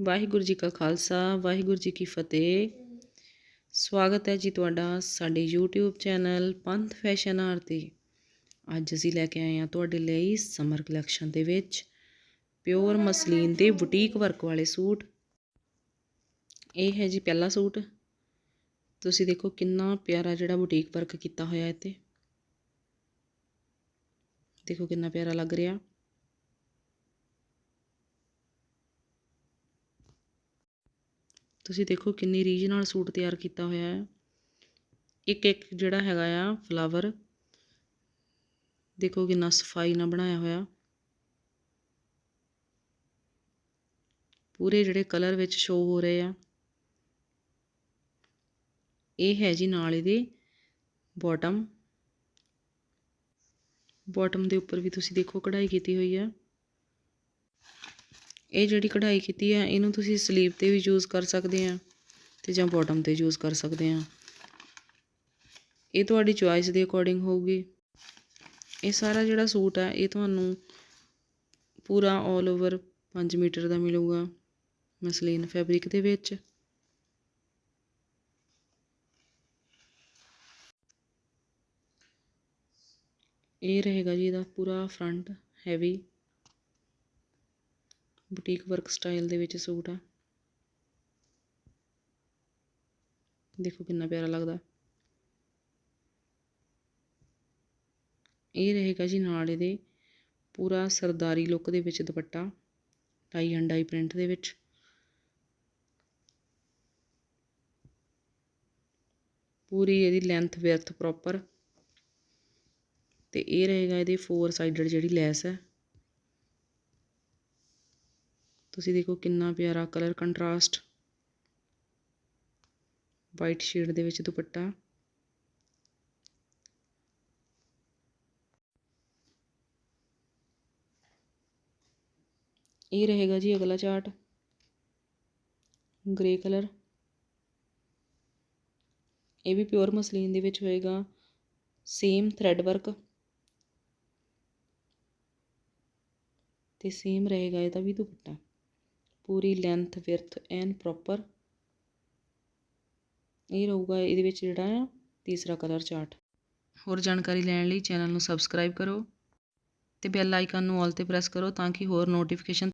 ਵਾਹਿਗੁਰੂ ਜੀ ਕਾ ਖਾਲਸਾ, ਵਾਹਿਗੁਰੂ ਜੀ ਕੀ ਫਤਿਹ। ਸਵਾਗਤ ਹੈ ਜੀ ਤੁਹਾਡਾ ਸਾਡੇ YouTube channel Panth fashion R ਤੇ। ਅੱਜ ਅਸੀਂ ਲੈ ਕੇ ਆਏ ਹਾਂ ਤੁਹਾਡੇ ਲਈ ਸਮਰ ਕਲੈਕਸ਼ਨ ਦੇ ਵਿੱਚ ਪਿਓਰ ਮਸਲੀਨ ਦੇ ਬੁਟੀਕ ਵਰਕ ਵਾਲੇ ਸੂਟ। ਇਹ ਹੈ ਜੀ ਪਹਿਲਾ ਸੂਟ। ਤੁਸੀਂ ਦੇਖੋ ਕਿੰਨਾ ਪਿਆਰਾ ਜਿਹੜਾ ਬੁਟੀਕ ਵਰਕ ਕੀਤਾ ਹੋਇਆ ਹੈ ਤੇ ਦੇਖੋ ਕਿੰਨਾ ਪਿਆਰਾ ਲੱਗ ਰਿਹਾ। ਤੁਸੀਂ ਦੇਖੋ ਕਿੰਨੀ ਰੀਝ ਨਾਲ ਸੂਟ ਤਿਆਰ ਕੀਤਾ ਹੋਇਆ ਹੈ। ਇੱਕ ਇੱਕ ਜਿਹੜਾ ਹੈਗਾ ਆ ਫਲਾਵਰ ਦੇਖੋ ਕਿੰਨਾ ਸਫ਼ਾਈ ਨਾਲ ਬਣਾਇਆ ਹੋਇਆ। ਪੂਰੇ ਜਿਹੜੇ ਕਲਰ ਵਿੱਚ ਸ਼ੋ ਹੋ ਰਹੇ ਆ। ਇਹ ਹੈ ਜੀ ਨਾਲ ਇਹਦੇ ਬਾਟਮ ਬਾਟਮ ਦੇ ਉੱਪਰ ਵੀ ਤੁਸੀਂ ਦੇਖੋ ਕਢਾਈ ਕੀਤੀ ਹੋਈ ਆ। ਇਹ ਜਿਹੜੀ ਕਢਾਈ ਕੀਤੀ ਹੈ ਇਹਨੂੰ ਤੁਸੀਂ ਸਲੀਵ ਤੇ ਵੀ ਯੂਜ਼ ਕਰ ਸਕਦੇ ਆ ਤੇ ਜਾਂ ਬਾਟਮ ਤੇ ਯੂਜ਼ ਕਰ ਸਕਦੇ ਆ। ਇਹ ਤੁਹਾਡੀ ਚੁਆਇਸ ਦੇ ਅਕੋਰਡਿੰਗ ਹੋਊਗੀ। ਇਹ ਸਾਰਾ ਜਿਹੜਾ ਸੂਟ ਹੈ ਇਹ ਤੁਹਾਨੂੰ ਪੂਰਾ 올 ਓਵਰ 5 ਮੀਟਰ ਦਾ ਮਿਲੂਗਾ, ਮਸਲੀਨ ਫੈਬਰਿਕ ਦੇ ਵਿੱਚ। ਇਹ ਰਹੇਗਾ ਜੀ ਇਹਦਾ ਪੂਰਾ front heavy boutique work style ਦੇ ਵਿੱਚ ਸੂਟ ਆ। ਦੇਖੋ ਕਿੰਨਾ ਪਿਆਰਾ ਲੱਗਦਾ। ਇਹ ਰਹੇਗਾ ਜੀ ਨਾਲ ਇਹਦੇ ਪੂਰਾ ਸਰਦਾਰੀ ਲੁੱਕ ਦੇ ਵਿੱਚ dupatta tie and dye print ਦੇ ਵਿੱਚ। ਪੂਰੀ ਇਹਦੀ ਲੈਂਥ ਵਿਰਥ ਪ੍ਰੋਪਰ ਤੇ ਇਹ ਰਹੇਗਾ ਇਹਦੇ ਫੋਰ ਸਾਈਡਡ ਜਿਹੜੀ ਲੈਸ ਹੈ ਤੁਸੀਂ ਦੇਖੋ ਕਿੰਨਾ ਪਿਆਰਾ ਕਲਰ ਕੰਟਰਾਸਟ ਵਾਈਟ ਸ਼ੇਡ ਦੇ ਵਿੱਚ ਦੁਪੱਟਾ। ਇਹ ਰਹੇਗਾ ਜੀ ਅਗਲਾ ਚਾਰਟ ਗ੍ਰੇ ਕਲਰ ਇਹ ਵੀ ਪਿਓਰ ਮਸਲੀਨ ਦੇ ਵਿੱਚ ਹੋਏਗਾ ਸੇਮ ਥ੍ਰੈਡ ਵਰਕ ਤੇ ਸੇਮ ਰਹੇਗਾ ਇਹਦਾ ਵੀ ਦੁਪੱਟਾ। ਪੂਰੀ ਲੈਂਥ ਵਿਰਥ ਐਨ ਪ੍ਰੋਪਰ ਇਹ ਰਹੂਗਾ ਇਹਦੇ ਵਿੱਚ ਜਿਹੜਾ ਆ ਤੀਸਰਾ ਕਲਰ ਚਾਰਟ ਹੋਰ ਜਾਣਕਾਰੀ ਲੈਣ ਲਈ ਚੈਨਲ ਨੂੰ ਸਬਸਕ੍ਰਾਈਬ ਕਰੋ ਤੇ ਬੈਲ ਆਈਕਨ ਨੂੰ ਆਲ ਤੇ ਪ੍ਰੈਸ ਕਰੋ ਤਾਂ ਕਿ ਹੋਰ ਨੋਟੀਫਿਕੇਸ਼ਨ